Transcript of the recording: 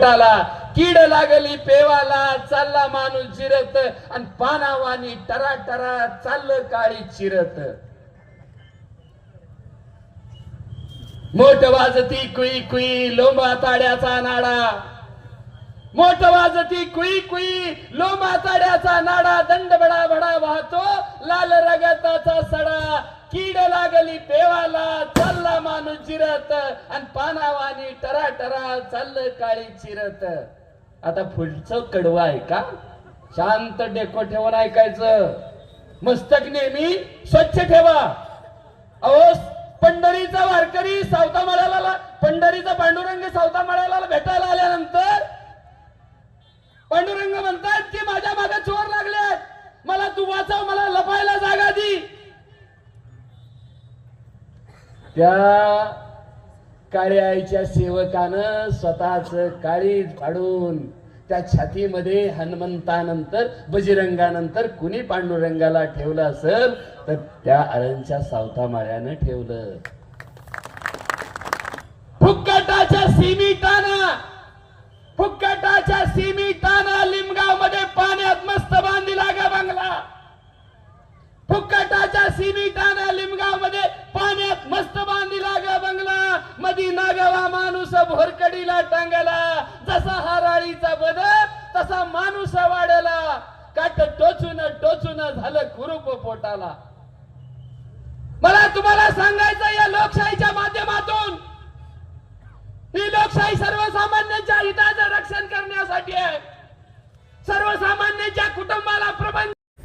पोटाला कीड लागली पेवाला चालला माणूस जिरत आणि पानावानी टरा टरा चाललं काळी चिरत. मोठ वाजती कुई कुई लोंबा ताड्याचा नाडा. मोठ वाजती कुई कुई लोंबा ताड्याचा नाडा दंड बडा बडा वाहतो लाल रगताचा लागली पेवाला चालला माणूस जिरत आणि पानावानी टरा टरा चाललं काळी चिरत आता पुढचं कडवं आहे का? शांत डेको ठेवून ऐकायचं. मस्तक नेहमी स्वच्छ ठेवा. अहो पंढरीचा वारकरी सावता मळ्याला पंढरीचा पांडुरंग सावता मळ्याला भेट त्या काळ्याईच्या सेवकानं स्वतःच काळी फाडून त्या छातीमध्ये हनुमंतानंतर बजरंगानंतर कुणी पांडुरंगाला ठेवलं असेल तर त्या अरणच्या सावता माळ्यानं ठेवलं. फुक्कटाच्या सीमितानं मधी नागावा माणूस भोरकडीला टांगला जसा हाराळीचा बदल तसा माणूस वाढला. काट टोचून टोचून झालं कुरूप पोटाला. मला तुम्हाला सांगायचं या लोकशाहीच्या माध्यमातून. ही लोकशाही सर्वसामान्यांच्या हिताचं रक्षण करण्यासाठी आहे. सर्वसामान्यांच्या कुटुंबाला प्रबंध